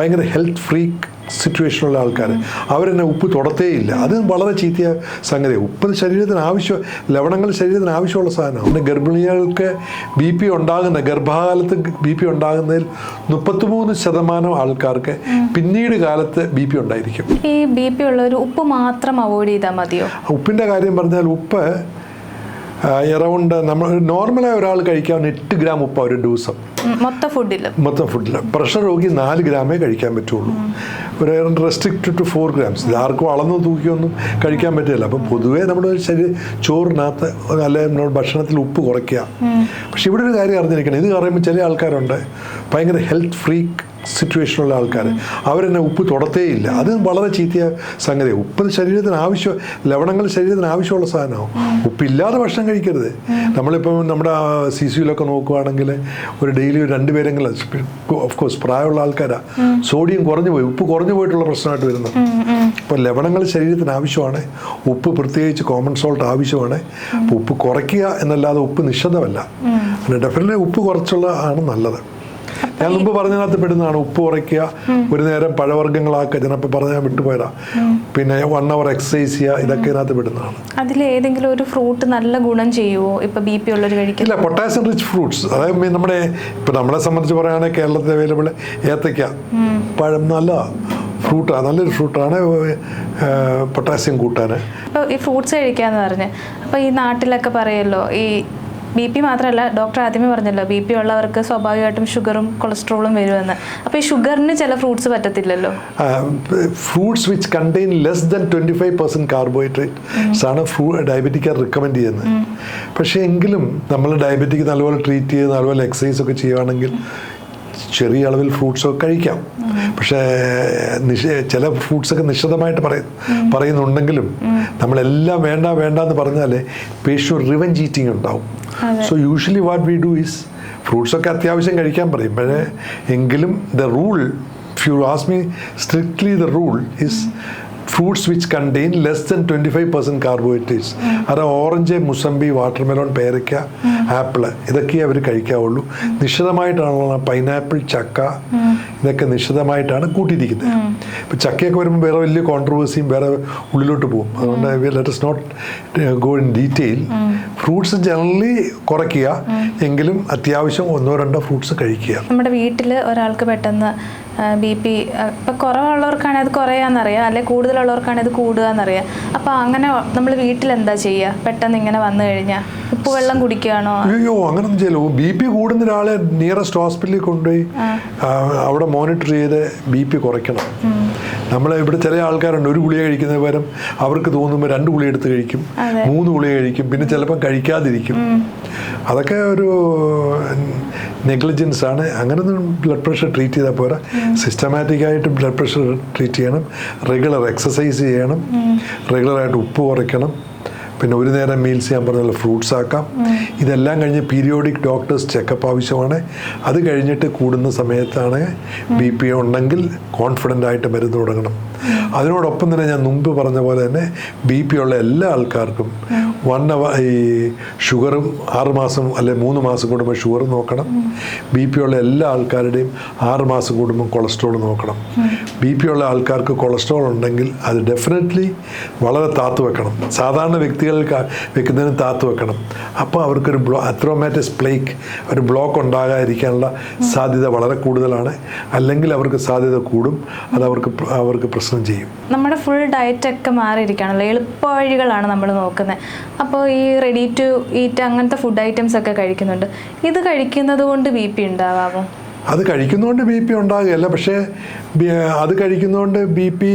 ഭയങ്കര health freak സിറ്റുവേഷനുള്ള ആൾക്കാർ അവരെന്നെ ഉപ്പ് തൊടത്തേയില്ല. അത് വളരെ ചീത്തയ സംഗതി. ഉപ്പ് ശരീരത്തിന് ആവശ്യം ലവണങ്ങൾ ശരീരത്തിന് ആവശ്യമുള്ള സാധനമാണ്. പിന്നെ ഗർഭിണികൾക്ക് ബി പി ഉണ്ടാകുന്ന ഗർഭകാലത്ത് ബി പി ഉണ്ടാകുന്നതിൽ മുപ്പത്തിമൂന്ന് ശതമാനം ആൾക്കാർക്ക് പിന്നീട് കാലത്ത് ബി പി ഉണ്ടായിരിക്കും. ഈ ബി പി ഉള്ളവർ ഉപ്പ് മാത്രം അവോയ്ഡ് ചെയ്താൽ മതിയോ? ഉപ്പിന്റെ കാര്യം പറഞ്ഞാൽ ഉപ്പ് എറൗണ്ട് നമ്മൾ നോർമലായി ഒരാൾ കഴിക്കാവുന്ന എട്ട് ഗ്രാം ഉപ്പ് ഒരു ദിവസം. മൊത്ത ഫുഡിൽ മൊത്തം ഫുഡിൽ പ്രഷർ രോഗി നാല് ഗ്രാമേ കഴിക്കാൻ പറ്റുള്ളൂ. ഒരു റെസ്ട്രിക്റ്റഡ് ടു ഫോർ ഗ്രാംസ് ഇത് ആർക്കും അളന്ന് തൂക്കിയൊന്നും കഴിക്കാൻ പറ്റില്ല. അപ്പം പൊതുവേ നമ്മുടെ ശരീരം ചോറിനകത്ത് അല്ലെ നമ്മുടെ ഭക്ഷണത്തിൽ ഉപ്പ് കുറയ്ക്കുക. പക്ഷെ ഇവിടെ ഒരു കാര്യം അറിഞ്ഞിരിക്കണം. ഇത് പറയുമ്പോൾ ചില ആൾക്കാരുണ്ട്. ഭയങ്കര ഹെൽത്ത് ഫ്രീക്ക് സിറ്റുവേഷനുള്ള ആൾക്കാർ അവരെന്നെ ഉപ്പ് തൊടത്തേയില്ല അത് വളരെ ചീത്തയ സംഗതി. ഉപ്പ് ശരീരത്തിന് ആവശ്യം ലവണങ്ങൾ ശരീരത്തിന് ആവശ്യമുള്ള സാധനമാണ് ഉപ്പില്ലാതെ ഭക്ഷണം കഴിക്കരുത്. നമ്മളിപ്പം നമ്മുടെ സി സിയിലൊക്കെ നോക്കുവാണെങ്കിൽ ഒരു ഡെയിലി ഒരു രണ്ട് പേരെങ്കിലും ഓഫ് കോഴ്സ് പ്രായമുള്ള ആൾക്കാരാണ് സോഡിയം കുറഞ്ഞു പോയി. ഉപ്പ് കുറഞ്ഞു പോയിട്ടുള്ള പ്രശ്നമായിട്ട് വരുന്നത്. അപ്പോൾ ലവണങ്ങൾ ശരീരത്തിന് ആവശ്യമാണ്. ഉപ്പ് പ്രത്യേകിച്ച് കോമൺ സോൾട്ട് ആവശ്യമാണ്. അപ്പോൾ ഉപ്പ് കുറയ്ക്കുക എന്നല്ലാതെ ഉപ്പ് നിഷേധമല്ല ഡെഫിനറ്റ്ലി ഉപ്പ് കുറച്ചുള്ള ആണ് നല്ലത്. ഞാൻ മുമ്പ് പറഞ്ഞതിനകത്ത് പെടുന്നതാണ്. ഉപ്പ് കുറയ്ക്കുക ഒരു നേരം പഴവർഗങ്ങളാക്കുക. ചിലപ്പോൾ പറഞ്ഞാൽ വിട്ടുപോയതാ. പിന്നെ വൺ അവർ എക്സസൈസ് ചെയ്യുക ഇതൊക്കെ ഇതിനകത്ത് പെടുന്നതാണ്. അതിൽ ഏതെങ്കിലും ഒരു ഫ്രൂട്ട് നല്ല ഗുണം ചെയ്യുമോ ഇപ്പൊ ബി പി ഉള്ളവർ കഴിക്കും ഇല്ല പൊട്ടാസ്യം റിച്ച് ഫ്രൂട്ട്സ് അതായത് നമ്മുടെ ഇപ്പൊ നമ്മളെ സംബന്ധിച്ച് പറയുകയാണെങ്കിൽ കേരളത്തിൽ അവൈലബിൾ ഏത്തയ്ക്ക. പഴം നല്ല ഫ്രൂട്ടാണ് നല്ലൊരു ഫ്രൂട്ടാണ് പൊട്ടാസ്യം കൂട്ടാൻ ഇപ്പോൾ ഈ ഫ്രൂട്ട്സ് കഴിക്കാന്ന് പറഞ്ഞ്. അപ്പോൾ ഈ നാട്ടിലൊക്കെ പറയല്ലോ ഈ ബി പി മാത്രമല്ല ഡോക്ടർ ആദ്യമേ പറഞ്ഞല്ലോ ബി പി ഉള്ളവർക്ക് സ്വാഭാവികമായിട്ടും ഷുഗറും കൊളസ്ട്രോളും വരുമെന്ന്. അപ്പോൾ ഈ ഷുഗറിന് ചില ഫ്രൂട്ട്സ് പറ്റത്തില്ലല്ലോ? Fruits which contain less than twenty five percent carbohydrates ആണ് ഫ്രൂ ഡയബറ്റിക്കാർ റിക്കമെൻഡ് ചെയ്യുന്നത്. പക്ഷേ എങ്കിലും നമ്മൾ ഡയബറ്റിക് നല്ലപോലെ ട്രീറ്റ് ചെയ്ത് നല്ലപോലെ എക്സസൈസ് ഒക്കെ ചെയ്യുകയാണെങ്കിൽ ചെറിയ അളവിൽ ഫ്രൂട്ട്സ് ഒക്കെ കഴിക്കാം. പക്ഷേ നിഷ ചില ഫ്രൂട്ട്സൊക്കെ നിശ്ചിതമായിട്ട് പറയും പറയുന്നുണ്ടെങ്കിലും നമ്മളെല്ലാം വേണ്ട വേണ്ട എന്ന് പറഞ്ഞാൽ പേഷ്യൂ റിവഞ്ച് ഈറ്റിംഗ് ഉണ്ടാവും. So usually what we do is fruits ഒക്കെ അത്യാവശ്യം കഴിക്കാൻ പറയും. പക്ഷേ എങ്കിലും the rule few as me ask me strictly the rule is fruits which contain less than 25% carbohydrates. അത് ഓറഞ്ച് മുസമ്പി വാട്ടർമെലോൺ പേരയ്ക്ക ആപ്പിൾ ഇതൊക്കെയേ അവർ കഴിക്കാവുള്ളൂ. നിശ്ചിതമായിട്ടാണ് പൈനാപ്പിൾ ചക്ക ഇതൊക്കെ നിശ്ചിതമായിട്ടാണ് കൂട്ടിയിരിക്കുന്നത്. ഇപ്പം ചക്കയൊക്കെ വരുമ്പോൾ വേറെ വലിയ കോൺട്രവേഴ്സിയും വേറെ ഉള്ളിലോട്ട് പോകും. അതുകൊണ്ട് let is not go in detail fruits generally കുറയ്ക്കുക. എങ്കിലും അത്യാവശ്യം ഒന്നോ രണ്ടോ ഫ്രൂട്ട്സ് കഴിക്കുക. നമ്മുടെ വീട്ടിൽ ഒരാൾക്ക് പെട്ടെന്ന് ബി പി ഇപ്പം കുറവുള്ളവർക്കാണെങ്കിൽ അത് കുറയാന്നറിയാം അല്ലെങ്കിൽ കൂടുതലുള്ളവർക്കാണെങ്കിൽ അത് കൂടുക എന്നറിയാം അപ്പോൾ അങ്ങനെ നമ്മൾ വീട്ടിൽ എന്താ ചെയ്യുക പെട്ടെന്ന് ഇങ്ങനെ വന്നു കഴിഞ്ഞാൽ ഉപ്പുവെള്ളം കുടിക്കുകയാണോ അയ്യോ അങ്ങനെ ചെയ്യല്ലോ. ബി പി കൂടുന്ന ഒരാളെ നിയറസ്റ്റ് ഹോസ്പിറ്റലിൽ കൊണ്ടുപോയി അവിടെ മോണിറ്റർ ചെയ്ത് ബി പി കുറയ്ക്കണം. നമ്മൾ ഇവിടെ ചില ആൾക്കാരുണ്ട് ഒരു ഗുളിക കഴിക്കുന്ന പകരം അവർക്ക് തോന്നുമ്പോൾ രണ്ട് ഗുളിക എടുത്ത് കഴിക്കും മൂന്ന് ഗുളിക കഴിക്കും പിന്നെ ചിലപ്പം കഴിക്കാതിരിക്കും. അതൊക്കെ ഒരു നെഗ്ലിജൻസ് ആണ്. അങ്ങനെ ബ്ലഡ് പ്രഷർ ട്രീറ്റ് ചെയ്താൽ പോരാ. സിസ്റ്റമാറ്റിക് ആയിട്ട് ബ്ലഡ് പ്രഷർ ട്രീറ്റ് ചെയ്യണം. റെഗുലർ എക്സസൈസ് ചെയ്യണം. റെഗുലറായിട്ട് ഉപ്പ് കുറയ്ക്കണം. പിന്നെ ഒരു നേരം മീൽസ് ഞാൻ പറഞ്ഞ ഫ്രൂട്ട്സ് ആക്കാം. ഇതെല്ലാം കഴിഞ്ഞ് പീരിയോഡിക് ഡോക്ടേഴ്സ് ചെക്കപ്പ് ആവശ്യമാണ്. അത് കഴിഞ്ഞിട്ട് കൂടുന്ന സമയത്താണ് ബി പി ഉണ്ടെങ്കിൽ കോൺഫിഡന്റ് ആയിട്ട് മരുന്ന് തുടങ്ങണം അതിനോടൊപ്പം തന്നെ ഞാൻ മുമ്പ് പറഞ്ഞ പോലെ തന്നെ ബി പി ഉള്ള എല്ലാ ആൾക്കാർക്കും അവർ ഈ ഷുഗറും ആറ് മാസം അല്ലെ മൂന്ന് മാസം കൂടുമ്പോൾ ഷുഗർ നോക്കണം. ബി പി ഉള്ള എല്ലാ ആൾക്കാരുടെയും ആറ് മാസം കൂടുമ്പോൾ കൊളസ്ട്രോൾ നോക്കണം. ബി പി ഉള്ള ആൾക്കാർക്ക് കൊളസ്ട്രോൾ ഉണ്ടെങ്കിൽ അത് ഡെഫിനറ്റ്ലി വളരെ താത്തു വെക്കണം. സാധാരണ വ്യക്തികൾക്ക് വെക്കുന്നതിന് താത്തു വെക്കണം. അപ്പോൾ അവർക്കൊരു ബ്ലോ അത്രോമാറ്റസ് പ്ലേക്ക് ഒരു ബ്ലോക്ക് ഉണ്ടാകാതിരിക്കാനുള്ള സാധ്യത വളരെ കൂടുതലാണ്. അല്ലെങ്കിൽ അവർക്ക് സാധ്യത കൂടും. അത് അവർക്ക് അവർക്ക് പ്രശ്നം ചെയ്യും. നമ്മുടെ ഫുൾ ഡയറ്റൊക്കെ മാറിയിരിക്കുകയാണല്ലോ. എളുപ്പ വഴികളാണ് നമ്മൾ നോക്കുന്നത്. അപ്പോൾ ഈ റെഡി ടു ഈറ്റ് അങ്ങനത്തെ ഫുഡ് ഐറ്റംസ് ഒക്കെ കഴിക്കുന്നുണ്ട്. ഇത് കഴിക്കുന്നത് കൊണ്ട് ബി പി ഉണ്ടാവാമോ അത് കഴിക്കുന്നതുകൊണ്ട് ബി പി ഉണ്ടാകുകയല്ല. പക്ഷേ അത് കഴിക്കുന്നതുകൊണ്ട് ബി പി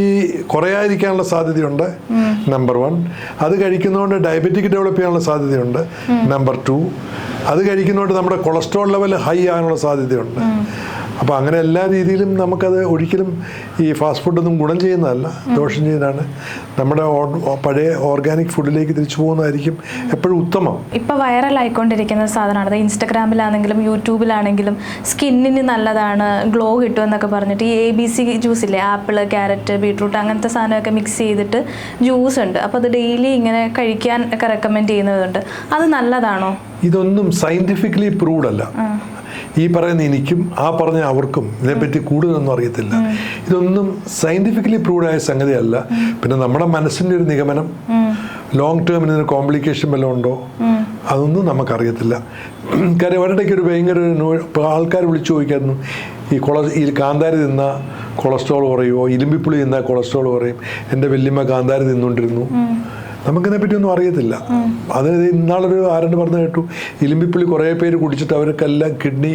കുറയാതിരിക്കാനുള്ള സാധ്യതയുണ്ട്. നമ്പർ വൺ അത് കഴിക്കുന്നതുകൊണ്ട് ഡയബറ്റിക് ഡെവലപ്പ് ചെയ്യാനുള്ള സാധ്യതയുണ്ട്. നമ്പർ ടു അത് കഴിക്കുന്നതുകൊണ്ട് നമ്മുടെ കൊളസ്ട്രോൾ ലെവൽ ഹൈ ആകാനുള്ള സാധ്യതയുണ്ട്. അപ്പോൾ അങ്ങനെ എല്ലാ രീതിയിലും നമുക്കത് ഒരിക്കലും ഈ ഫാസ്റ്റ് ഫുഡൊന്നും ഗുണം ചെയ്യുന്നതല്ല. ദോഷം ചെയ്യുന്നതാണ്. നമ്മുടെ പഴയ ഓർഗാനിക് ഫുഡിലേക്ക് തിരിച്ചു പോകുന്നതായിരിക്കും എപ്പോഴും ഉത്തമം. ഇപ്പോൾ വൈറൽ ആയിക്കൊണ്ടിരിക്കുന്ന സാധനമാണ്. അത് ഇൻസ്റ്റഗ്രാമിലാണെങ്കിലും യൂട്യൂബിലാണെങ്കിലും സ്കിന്നിന് നല്ലതാണ് ഗ്ലോ കിട്ടുമെന്നൊക്കെ പറഞ്ഞിട്ട് ഈ എ ബി സി ജ്യൂസ് ഇല്ലേ? ആപ്പിൾ ക്യാരറ്റ് ബീട്രൂട്ട് അങ്ങനത്തെ സാധനമൊക്കെ മിക്സ് ചെയ്തിട്ട് ജ്യൂസ് ഉണ്ട്. അപ്പോൾ അത് ഡെയിലി ഇങ്ങനെ കഴിക്കാൻ ഒക്കെ റെക്കമെൻഡ് ചെയ്യുന്നതുണ്ട് അത് നല്ലതാണോ? ഇതൊന്നും സയന്റിഫിക്കലി പ്രൂവ്ഡ് അല്ല. ഈ പറയുന്ന എനിക്കും ആ പറഞ്ഞ അവർക്കും ഇതിനെപ്പറ്റി കൂടുതലൊന്നും അറിയത്തില്ല. ഇതൊന്നും സയന്റിഫിക്കലി പ്രൂവ്ഡായ സംഗതിയല്ല. പിന്നെ നമ്മുടെ മനസ്സിന്റെ ഒരു നിഗമനം ലോങ് ടേമിന് ഇതിന് കോംപ്ലിക്കേഷൻ വല്ലതും ഉണ്ടോ? അതൊന്നും നമുക്കറിയത്തില്ല. കാര്യം ഒരിടയ്ക്ക് ഒരു ഭയങ്കര ആൾക്കാർ വിളിച്ചു ചോദിക്കായിരുന്നു ഈ കൊള ഈ കാന്താരി തിന്ന കൊളസ്ട്രോൾ കുറയുമോ ഇരുമ്പിപ്പുളി തിന്നാൽ കൊളസ്ട്രോൾ കുറയും? എന്റെ വല്യമ്മ കാന്താരി തിന്നുകൊണ്ടിരുന്നു. നമുക്കിതിനെ പറ്റിയൊന്നും അറിയത്തില്ല. അത് ഇന്നാളൊരു ആരണ്ട് പറഞ്ഞു കേട്ടു. ഇലിമ്പിപ്പുള്ളി കുറേ പേര് കുടിച്ചിട്ട് അവർക്കെല്ലാം കിഡ്നി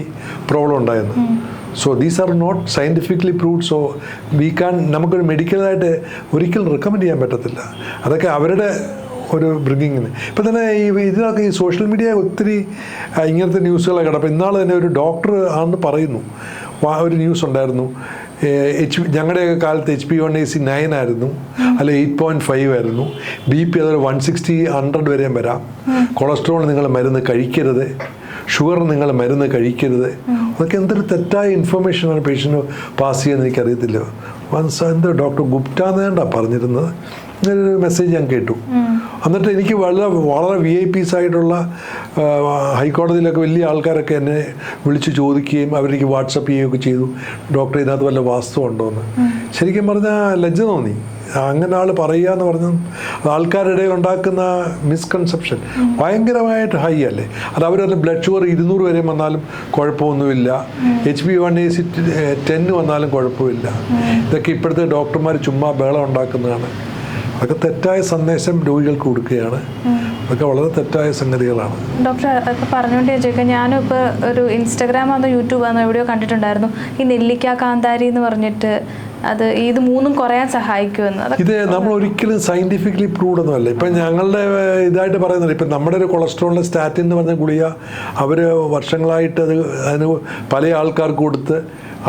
പ്രോബ്ലം ഉണ്ടായിരുന്നു. So these are not scientifically proved so we can നമുക്കൊരു മെഡിക്കലായിട്ട് ഒരിക്കലും റെക്കമെൻഡ് ചെയ്യാൻ പറ്റത്തില്ല. അതൊക്കെ അവരുടെ ഒരു ബ്രിങ്കിങ്ങിന് ഇപ്പം തന്നെ ഈ ഇതിനൊക്കെ ഈ സോഷ്യൽ മീഡിയ ഒത്തിരി ഇങ്ങനത്തെ ന്യൂസുകളൊക്കെ കിടപ്പം ഇന്നാൾ തന്നെ ഒരു ഡോക്ടർ ആണെന്ന് പറയുന്നു. ഒരു ന്യൂസ് ഉണ്ടായിരുന്നു. എച്ച് ഞങ്ങളുടെയൊക്കെ കാലത്ത് H P one A C nine ആയിരുന്നു. അല്ല എയ്റ്റ് പോയിന്റ് ഫൈവ് ആയിരുന്നു. ബി പി അതൊരു വൺ സിക്സ്റ്റി ഹൺഡ്രഡ് വരെയും വരാം. കൊളസ്ട്രോൾ നിങ്ങൾ മരുന്ന് കഴിക്കരുത്. ഷുഗർ നിങ്ങൾ മരുന്ന് കഴിക്കരുത്. അതൊക്കെ എന്തൊരു തെറ്റായ ഇൻഫർമേഷനാണ് പേഷ്യന്റ് പാസ് ചെയ്യുന്നത് എനിക്കറിയത്തില്ല. വൺസ് എന്താ ഡോക്ടർ ഗുപ്ത എന്നാണ്ടാ പറഞ്ഞിരുന്നത്? മെസ്സേജ് ഞാൻ കേട്ടു. എന്നിട്ട് എനിക്ക് വളരെ വളരെ വി ഐ പീസ് ആയിട്ടുള്ള ഹൈക്കോടതിയിലൊക്കെ വലിയ ആൾക്കാരൊക്കെ എന്നെ വിളിച്ച് ചോദിക്കുകയും അവരെനിക്ക് വാട്സപ്പ് ചെയ്യുകയൊക്കെ ചെയ്തു. ഡോക്ടർ ഇതിനകത്ത് വല്ല വാസ്തവം ഉണ്ടോ എന്ന് ശരിക്കും പറഞ്ഞാൽ ലജ്ജ തോന്നി. അങ്ങനെ ആൾ പറയുക എന്ന് പറഞ്ഞാൽ ആൾക്കാരുടെ ഉണ്ടാക്കുന്ന മിസ്കൺസെപ്ഷൻ ഭയങ്കരമായിട്ട് ഹൈ അല്ലേ? അത് അവരത് ബ്ലഡ് ഷുഗർ ഇരുന്നൂറ് വരെ വന്നാലും കുഴപ്പമൊന്നുമില്ല. H B one A C ten വന്നാലും കുഴപ്പമില്ല. ഇതൊക്കെ ഇപ്പോഴത്തെ ഡോക്ടർമാർ ചുമ്മാ ബഹളം ഉണ്ടാക്കുന്നതാണ്. അതൊക്കെ തെറ്റായ സന്ദേശം രോഗികൾക്ക് കൊടുക്കുകയാണ്. അതൊക്കെ വളരെ തെറ്റായ സംഗതികളാണ്. ഡോക്ടർ ഇപ്പൊ പറഞ്ഞുകൊണ്ട് ചോദിക്കാം ഞാനും ഇപ്പോൾ ഒരു ഇൻസ്റ്റാഗ്രാം ആണോ യൂട്യൂബ് ആണോ എവിടെയോ കണ്ടിട്ടുണ്ടായിരുന്നു. ഈ നെല്ലിക്ക കാന്താരി എന്ന് പറഞ്ഞിട്ട് അത് ഇത് മൂന്നും കുറയാൻ സഹായിക്കുമെന്ന്. ഇത് നമ്മൾ ഒരിക്കലും സയന്റിഫിക്കലി പ്രൂവ്ഡ് ഒന്നുമല്ല ഇപ്പം ഞങ്ങളുടെ ഇതായിട്ട് പറയുന്നില്ല ഇപ്പം നമ്മുടെ ഒരു കൊളസ്ട്രോളിന്റെ സ്റ്റാറ്റിൻ എന്ന് പറഞ്ഞ ഗുളിക അവർ വർഷങ്ങളായിട്ട് അത് അതിന് പല ആൾക്കാർക്ക് കൊടുത്ത്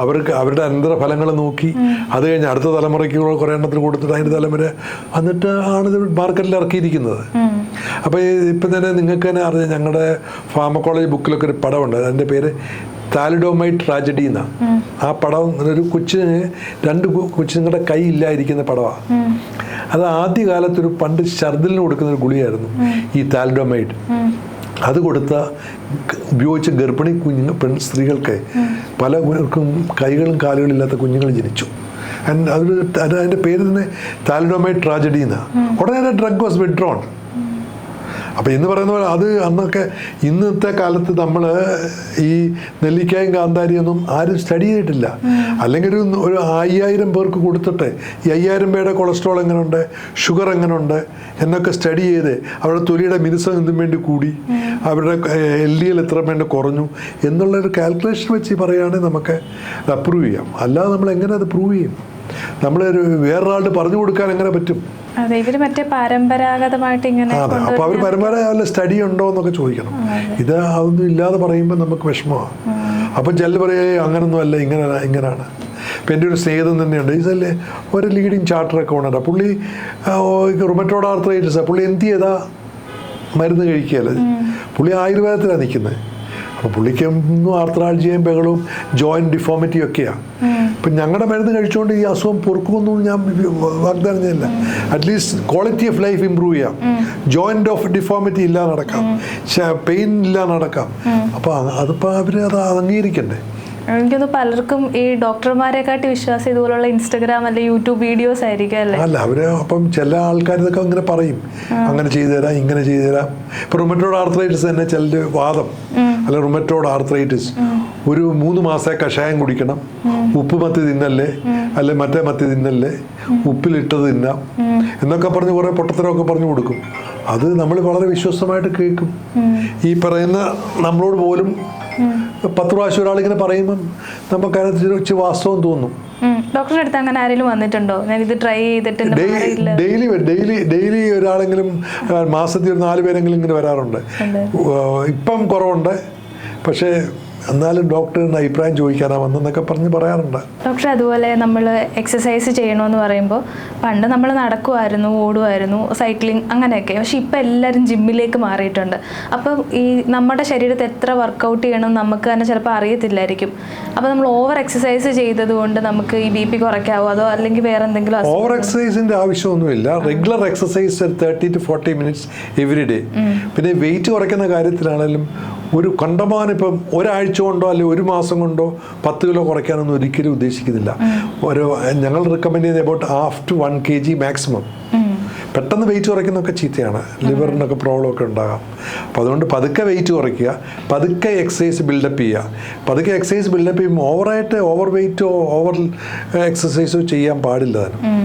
അവർക്ക് അവരുടെ അനന്തര ഫലങ്ങൾ നോക്കി അത് കഴിഞ്ഞ് അടുത്ത തലമുറയ്ക്ക് കുറേ എണ്ണത്തിന് കൊടുത്തിട്ട് അതിന്റെ തലമുറ എന്നിട്ട് ആണ് ഇത് മാർക്കറ്റിൽ ഇറക്കിയിരിക്കുന്നത്. അപ്പോൾ ഇപ്പം തന്നെ നിങ്ങൾക്ക് തന്നെ അറിഞ്ഞ ഞങ്ങളുടെ ഫാർമക്കോളജി ബുക്കിലൊക്കെ ഒരു പടമുണ്ട് അതിന്റെ പേര് താലിഡോമൈറ്റ് ട്രാജഡി എന്നാ. ആ പടം ഒരു കൊച്ചിന് രണ്ട് കു- കൊച്ചുങ്ങളുടെ കൈ ഇല്ലായിരിക്കുന്ന പടമാണ് അത് ആദ്യകാലത്തൊരു പണ്ട് ഛർദിലിന് കൊടുക്കുന്ന ഒരു ഗുളിയായിരുന്നു ഈ താലിഡോമൈറ്റ് അത് കൊടുത്ത ഉപയോഗിച്ച ഗർഭിണി കുഞ്ഞു പെൺ സ്ത്രീകൾക്ക് പലർക്കും കൈകളും കാലുകളും ഇല്ലാത്ത കുഞ്ഞുങ്ങൾ ജനിച്ചു. അതിന്റെ പേര് തന്നെ താലിഡോമൈറ്റ് ട്രാജഡി എന്നാണ് ഉടനെ ഡ്രഗ് വാസ് വിഡ്രോൺ അപ്പോൾ ഇന്ന് പറയുന്ന പോലെ അത് അന്നൊക്കെ ഇന്നത്തെ കാലത്ത് നമ്മൾ ഈ നെല്ലിക്കായും കാന്താരിയൊന്നും ആരും സ്റ്റഡി ചെയ്തിട്ടില്ല. അല്ലെങ്കിൽ ഒരു ഒരു അയ്യായിരം പേർക്ക് കൊടുത്തിട്ട് ഈ അയ്യായിരം പേരുടെ കൊളസ്ട്രോൾ എങ്ങനെയുണ്ട് ഷുഗർ എങ്ങനെയുണ്ട് എന്നൊക്കെ സ്റ്റഡി ചെയ്ത് അവരുടെ തൊലിയുടെ മിനുസം എന്തും വേണ്ടി കൂടി അവരുടെ എൽ ഡി എൽ എത്ര വേണ്ടി കുറഞ്ഞു എന്നുള്ളൊരു കാൽക്കുലേഷൻ വെച്ച് പറയുകയാണെങ്കിൽ നമുക്ക് അപ്രൂവ് ചെയ്യാം. അല്ലാതെ നമ്മൾ എങ്ങനെ അത് പ്രൂവ് ചെയ്യും? നമ്മളൊരു വേറൊരാളുടെ പറഞ്ഞു കൊടുക്കാൻ എങ്ങനെ പറ്റും? അതെ ഇവർ മറ്റേ പരമ്പരാഗതമായിട്ട് ഇങ്ങനെ അതെ അപ്പോൾ അവർ പരമ്പരാഗത സ്റ്റഡി ഉണ്ടോ എന്നൊക്കെ ചോദിക്കണം. ഇത് അതൊന്നും ഇല്ലാതെ പറയുമ്പോൾ നമുക്ക് വിഷമമാണ് അപ്പം ചില പറയേ അങ്ങനൊന്നും അല്ല ഇങ്ങനെ ഇങ്ങനെയാണ് ഇപ്പം എന്റെ ഒരു സ്നേഹിതം തന്നെയുണ്ട്. ഇതല്ലേ ഒരു ലീഡിങ് ചാർട്ടർ അക്കൗണ്ടാണ് പുള്ളി റുമറ്റോഡ് ആർത്രൈറ്റിസ് പുള്ളി എന്ത് ചെയ്താ? മരുന്ന് കഴിക്കുകയല്ല? പുള്ളി ആയുർവേദത്തിലാണ് നിൽക്കുന്നത് അപ്പോൾ പുള്ളിക്കും ഒന്നും ആർത്രാൾജിയും ബഹളവും ജോയിന്റ് ഡിഫോമിറ്റിയും ഒക്കെയാണ് ഇപ്പം ഞങ്ങളുടെ മരുന്ന് കഴിച്ചുകൊണ്ട് ഈ അസുഖം പൊറുക്കുമെന്നും ഞാൻ വാഗ്ദാനം ചെയ്യില്ല at least quality of life improve ചെയ്യാം. ജോയിന്റ് ഓഫ് ഡിഫോമിറ്റി ഇല്ലാതെ നടക്കാം. പെയിൻ ഇല്ലാതെ നടക്കാം. അപ്പോൾ അതിപ്പോൾ അവർ അത് അംഗീകരിക്കണ്ടേ? എനിക്കൊന്ന് പലർക്കും ഈ ഡോക്ടർമാരെക്കാട്ടി വിശ്വാസം ഇതുപോലുള്ള ഇൻസ്റ്റഗ്രാം അല്ലെ യൂട്യൂബ് വീഡിയോസ് ആയിരിക്കും അല്ലേ? അല്ല അവർ അപ്പം ചില ആൾക്കാർ ഇതൊക്കെ അങ്ങനെ പറയും. അങ്ങനെ ചെയ്തു തരാം ഇങ്ങനെ ചെയ്തു തരാം. ഇപ്പൊ റുമറ്റോഡ് ആർത്രൈറ്റിസ് തന്നെ ചില വാദം. അല്ല റുമറ്റോഡ് ആർത്രൈറ്റിസ് ഒരു മൂന്ന് മാസത്തെ കഷായം കുടിക്കണം. ഉപ്പ് മത്തി തിന്നല്ലേ? അല്ലെ മറ്റേ മത്തി തിന്നല്ലേ? ഉപ്പിലിട്ടത് തിന്നാം. എന്നൊക്കെ പറഞ്ഞ് കുറെ പൊട്ടത്തരമൊക്കെ പറഞ്ഞു കൊടുക്കും. അത് നമ്മൾ വളരെ വിശ്വസമായിട്ട് കേൾക്കും. ഈ പറയുന്ന നമ്മളോട് പോലും പത്ത് പ്രാവശ്യം ഒരാളിങ്ങനെ പറയുമ്പം നമുക്ക് അതിനകത്ത് വാസ്തവം തോന്നും. ഡോക്ടറിന്റെ അടുത്ത് അങ്ങനെ ആരെങ്കിലും വന്നിട്ടുണ്ടോ? ഞാൻ ഇത് ട്രൈ ചെയ്തിട്ട് ഡെയിലി ഡെയിലി ഡെയിലി ഒരാളെങ്കിലും മാസത്തിൽ ഒരു നാല് പേരെങ്കിലും ഇങ്ങനെ വരാറുണ്ട്. ഇപ്പം കുറവുണ്ട്. പക്ഷേ എന്നാലും ഡോക്ടറിന് അഭിപ്രായം ചോദിക്കാനാ വന്നെന്നൊക്കെ പറഞ്ഞ് പറയാറുണ്ട്. ഡോക്ടർ അതുപോലെ നമ്മൾ എക്സസൈസ് ചെയ്യണമെന്ന് പറയുമ്പോൾ പണ്ട് നമ്മൾ നടക്കുമായിരുന്നു ഓടുമായിരുന്നു സൈക്ലിംഗ് അങ്ങനെയൊക്കെ. പക്ഷെ ഇപ്പം എല്ലാവരും ജിമ്മിലേക്ക് മാറിയിട്ടുണ്ട്. അപ്പം ഈ നമ്മുടെ ശരീരത്തെ എത്ര വർക്കൗട്ട് ചെയ്യണം നമുക്ക് തന്നെ ചിലപ്പോൾ അറിയത്തില്ലായിരിക്കും. അപ്പോൾ നമ്മൾ ഓവർ എക്സസൈസ് ചെയ്തത് കൊണ്ട് നമുക്ക് ഈ ബി പി കുറയ്ക്കാവോ? അതോ അല്ലെങ്കിൽ വേറെ എന്തെങ്കിലും ഓവർ എക്സസൈസിന്റെ ആവശ്യമൊന്നുമില്ല. Regular exercise thirty to forty minutes every day പിന്നെ വെയിറ്റ് കുറയ്ക്കുന്ന കാര്യത്തിലാണെങ്കിലും ഒരു കണ്ടമാനം ഇപ്പം ഒരാഴ്ച കൊണ്ടോ അല്ലെങ്കിൽ ഒരു മാസം കൊണ്ടോ പത്ത് കിലോ കുറയ്ക്കാനൊന്നും ഒരിക്കലും ഉദ്ദേശിക്കുന്നില്ല ഒരു ഞങ്ങൾ റെക്കമെൻഡ് ചെയ്യുന്നത് about two one K G maximum പെട്ടെന്ന് വെയിറ്റ് കുറയ്ക്കുന്നൊക്കെ ചീത്തയാണ് ലിവറിനൊക്കെ പ്രോബ്ലം ഒക്കെ ഉണ്ടാകാം അപ്പോൾ അതുകൊണ്ട് പതുക്കെ വെയിറ്റ് കുറയ്ക്കുക പതുക്കെ എക്സസൈസ് ബിൽഡപ്പ് ചെയ്യുക പതുക്കെ എക്സസൈസ് ബിൽഡപ്പ് ചെയ്യുമ്പോൾ ഓവറായിട്ട് ഓവർ വെയിറ്റോ ഓവർ എക്സസൈസോ ചെയ്യാൻ പാടില്ല തന്നെ.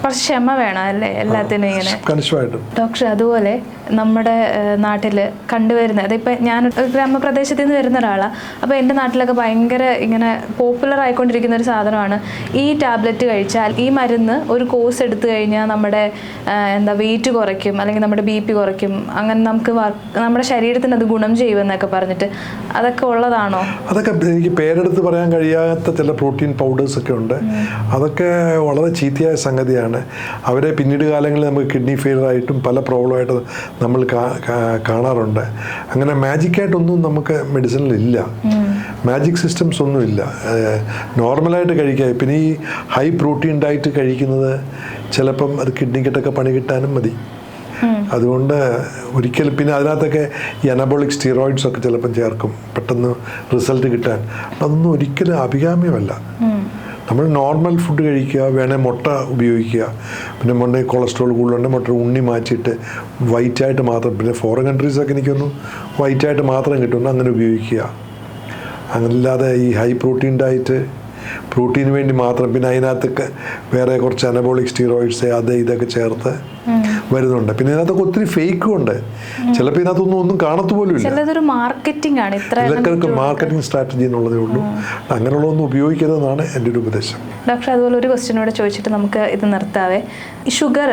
കുറച്ച് ക്ഷമ വേണം അല്ലേ എല്ലാത്തിനും ഇങ്ങനെ ഡോക്ടർ അതുപോലെ നമ്മുടെ നാട്ടിൽ കണ്ടുവരുന്നത് അതിപ്പോൾ ഞാൻ ഒരു ഗ്രാമപ്രദേശത്തിൽ നിന്ന് വരുന്ന ഒരാളാണ് അപ്പോൾ എന്റെ നാട്ടിലൊക്കെ ഭയങ്കര ഇങ്ങനെ പോപ്പുലർ ആയിക്കൊണ്ടിരിക്കുന്ന ഒരു സാധനമാണ് ഈ ടാബ്ലറ്റ് കഴിച്ചാൽ ഈ മരുന്ന് ഒരു കോഴ്സ് എടുത്തു കഴിഞ്ഞാൽ നമ്മുടെ എന്താ വെയിറ്റ് കുറയ്ക്കും അല്ലെങ്കിൽ നമ്മുടെ ബി പി കുറയ്ക്കും അങ്ങനെ നമുക്ക് വർക്ക് നമ്മുടെ ശരീരത്തിന് അത് ഗുണം ചെയ്യുമെന്നൊക്കെ പറഞ്ഞിട്ട് അതൊക്കെ ഉള്ളതാണോ? അതൊക്കെ എനിക്ക് പേരെടുത്ത് പറയാൻ കഴിയാത്ത ചില പ്രോട്ടീൻ പൗഡേഴ്സ് ഒക്കെ ഉണ്ട്. അതൊക്കെ വളരെ ചീത്തയായ സംഗതിയാണ്. അവരെ പിന്നീട് കാലങ്ങളിൽ നമുക്ക് കിഡ്നി ഫെയിലർ ആയിട്ടും പല പ്രോബ്ലമായിട്ട് നമ്മൾ കാണാറുണ്ട്. അങ്ങനെ മാജിക്കായിട്ടൊന്നും നമുക്ക് മെഡിസിനിലില്ല മാജിക് സിസ്റ്റംസ് ഒന്നുമില്ല. നോർമലായിട്ട് കഴിക്കുക പിന്നെ ഈ ഹൈ പ്രോട്ടീൻ ഡയറ്റ് കഴിക്കുന്നത് ചിലപ്പം അത് കിഡ്നിക്കിട്ടൊക്കെ പണി കിട്ടാനും മതി. അതുകൊണ്ട് ഒരിക്കലും പിന്നെ അതിനകത്തൊക്കെ ഈ അനബോളിക് സ്റ്റീറോയിഡ്സ് ഒക്കെ ചിലപ്പം ചേർക്കും. പെട്ടെന്ന് റിസൾട്ട് കിട്ടാൻ. അതൊന്നും ഒരിക്കലും അഭികാമ്യമല്ല. നമ്മൾ നോർമൽ ഫുഡ് കഴിക്കുക വേണേൽ മുട്ട ഉപയോഗിക്കുക. പിന്നെ മുന്നേ കൊളസ്ട്രോൾ കൂടുതലുണ്ട് മുട്ട ഉണ്ണി മാറ്റിയിട്ട് വൈറ്റായിട്ട് മാത്രം പിന്നെ ഫോറിൻ കൺട്രീസൊക്കെ എനിക്കൊന്നും വൈറ്റായിട്ട് മാത്രം കിട്ടുന്നു അങ്ങനെ ഉപയോഗിക്കുക. അങ്ങനല്ലാതെ ഈ ഹൈ പ്രോട്ടീൻ ഡയറ്റ് പ്രോട്ടീന് വേണ്ടി മാത്രം പിന്നെ അതിനകത്തൊക്കെ വേറെ കുറച്ച് അനബോളിക് സ്റ്റീറോയിഡ്സ് അത് ഇതൊക്കെ ചേർത്ത് വരുന്നുണ്ട്. പിന്നെ ഇതിനകത്തൊക്കെ ഒത്തിരി ഫേക്കും ഉണ്ട്. ചിലപ്പോൾ ഇതിനകത്തൊന്നും ഒന്നും കാണത്തു പോലും ഇല്ല മാർക്കറ്റിംഗ് ആണ്. ഇതൊക്കെ മാർക്കറ്റിംഗ് സ്ട്രാറ്റജി എന്നുള്ളതേ ഉള്ളൂ. അങ്ങനെയുള്ളതൊന്നും ഉപയോഗിക്കരുതെന്നാണ് എന്റെ ഒരു ഉപദേശം. ഡോക്ടർ അതുപോലെ ഒരു ക്വസ്റ്റ്യൻ കൂടെ ചോദിച്ചിട്ട് നമുക്ക് ഇത് നിർത്താവേ. ഷുഗർ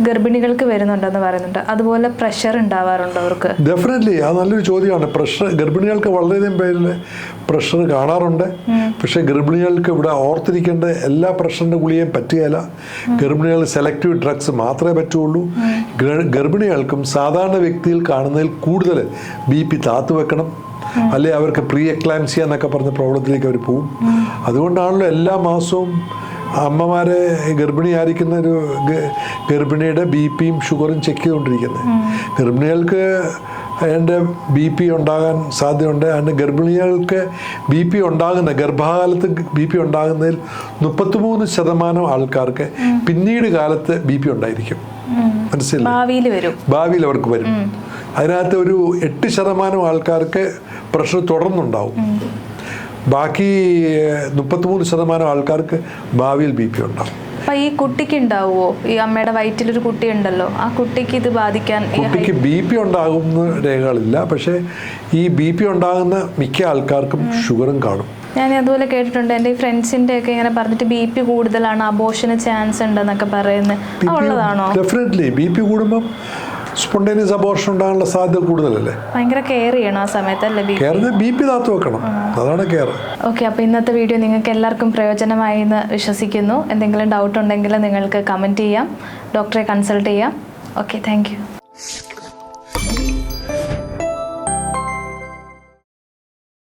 ഗർഭിണികൾക്ക് വരുന്നുണ്ടെന്ന് പറയുന്നുണ്ട്. അതുപോലെ പ്രഷർ ഉണ്ടാവാറുണ്ട് അവർക്ക്. ഡെഫിനറ്റ്ലി അത് നല്ലൊരു ചോദ്യമാണ്. പ്രഷർ ഗർഭിണികൾക്ക് വളരെയധികം പേരിൽ പ്രഷർ കാണാറുണ്ട്. പക്ഷേ ഗർഭിണികൾക്ക് ഇവിടെ ഓർത്തിരിക്കേണ്ട എല്ലാ പ്രഷറിന്റെ ഗുളികയും പറ്റുകയില്ല. ഗർഭിണികൾ സെലക്റ്റീവ് ഡ്രഗ്സ് മാത്രമേ പറ്റുള്ളൂ ഗർ- ഗർഭിണികൾക്കും സാധാരണ വ്യക്തിയിൽ കാണുന്നതിൽ കൂടുതൽ ബി പി താത്തു വെക്കണം. അല്ലെ അവർക്ക് പ്രീ എക്ലാംസിയ എന്നൊക്കെ പറഞ്ഞ പ്രോബ്ലത്തിലേക്ക് അവർ പോവും. അതുകൊണ്ടാണല്ലോ എല്ലാ മാസവും അമ്മമാരെ ഗർഭിണി ആയിരിക്കുന്ന ഒരു ഗർഭിണിയുടെ ബി പിയും ഷുഗറും ചെക്ക് ചെയ്തുകൊണ്ടിരിക്കുന്നത് ഗർഭിണികൾക്ക് അതിന്റെ ബി പി ഉണ്ടാകാൻ സാധ്യതയുണ്ട്. അതിന്റെ ഗർഭിണികൾക്ക് ബി പി ഉണ്ടാകുന്ന ഗർഭകാലത്ത് ബി പി ഉണ്ടാകുന്നതിൽ മുപ്പത്തിമൂന്ന് ശതമാനം ആൾക്കാർക്ക് പിന്നീട് കാലത്ത് ബി പി ഉണ്ടായിരിക്കും. മനസ്സിലായി ഭാവിയിൽ വരും. ഭാവിയിൽ അവർക്ക് വരും. അതിനകത്ത് ഒരു എട്ട് ശതമാനം ആൾക്കാർക്ക് പ്രഷർ തുടർന്നുണ്ടാവും. ബാക്കി മുപ്പത്തിമൂന്ന് ശതമാനം ആൾക്കാർക്ക് ഭാവിയിൽ ബി പി ഉണ്ടാവും. അപ്പൊ ഈ കുട്ടിക്ക് ഉണ്ടാവുമോ ഈ അമ്മയുടെ വയറ്റിലൊരു കുട്ടി ഉണ്ടല്ലോ ആ കുട്ടിക്ക് ഇത് ബാധിക്കാൻ കുട്ടിക്ക് ബി പി ഉണ്ടാകുന്ന രേഖകളില്ല. പക്ഷേ ഈ ബി പി ഉണ്ടാകുന്ന മിക്ക ആൾക്കാർക്കും ഷുഗറും കാണും. ഞാൻ അതുപോലെ കേട്ടിട്ടുണ്ട്. എന്റെ ഈ ഫ്രണ്ട്സിന്റെ ഒക്കെ ഇങ്ങനെ പറഞ്ഞിട്ട് ബി പി കൂടുതലാണ് അബോഷന് ചാൻസ് ഉണ്ടെന്നൊക്കെ പറയുന്നത്. ഉള്ളതാണോ? ഡെഫിനറ്റ്ലി ബി പി കൂടുമ്പം സ്പോണ്ടേനിയസ് അബോർഷൻ ഉണ്ടാകാനുള്ള സാധ്യത കൂടുതലല്ലേ? ഭയങ്കര കെയർ ചെയ്യണം ആ സമയത്ത് അല്ലേ ബി പി താത്തു വെക്കണം. അതാണ് കെയർ ഓക്കെ അപ്പോൾ ഇന്നത്തെ വീഡിയോ നിങ്ങൾക്ക് എല്ലാവർക്കും പ്രയോജനമായി എന്ന് വിശ്വസിക്കുന്നു. എന്തെങ്കിലും ഡൗട്ട് ഉണ്ടെങ്കിൽ നിങ്ങൾക്ക് കമന്റ് ചെയ്യാം. ഡോക്ടറെ കൺസൾട്ട് ചെയ്യാം. Okay thank